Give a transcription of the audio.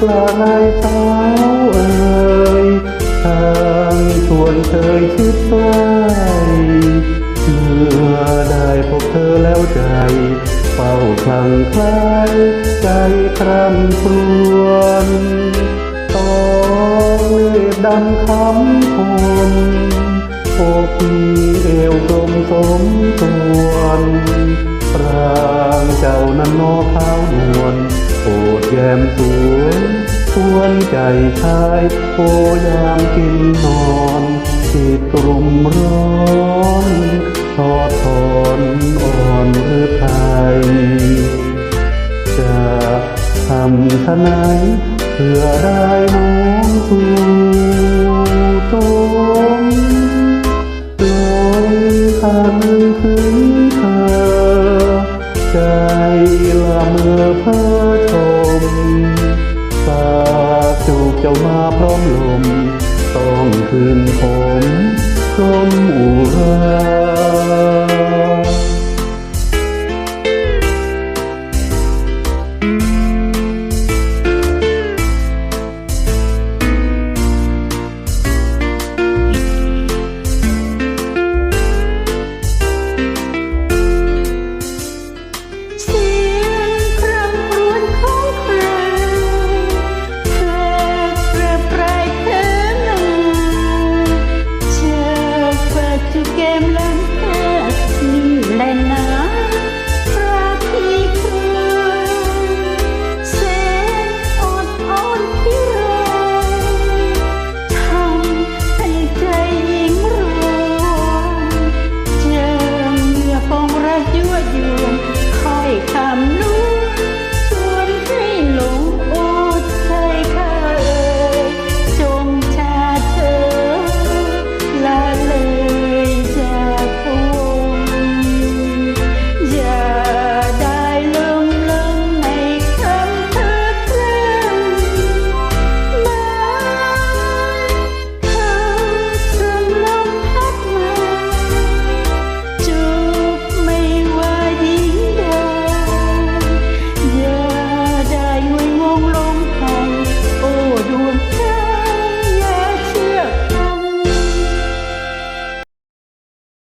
กลางายสาเอ่ยทางชวนเคยชิดใกล้เมื่อได้พบเธอแล้วใจ เฝ้าคลั่งคล้ายใจคร่ำครวญต้องเลือดดำคำคน อกมีเอวกลมสมส่วนปรางเจ้านั้นนอขาวนวลโปรดแย้มสวยชวนใจชายโอยามกินนอนจิตกลุ่มร้อนทอดทอนอ่อนหรือไทยจะทำทนายเพื่อได้ ฝันถึงเธอ ใจละเมอเพ้อชมตาจูบเจ้ามาพร้อมลม ต้องคืนผมสมอุรา game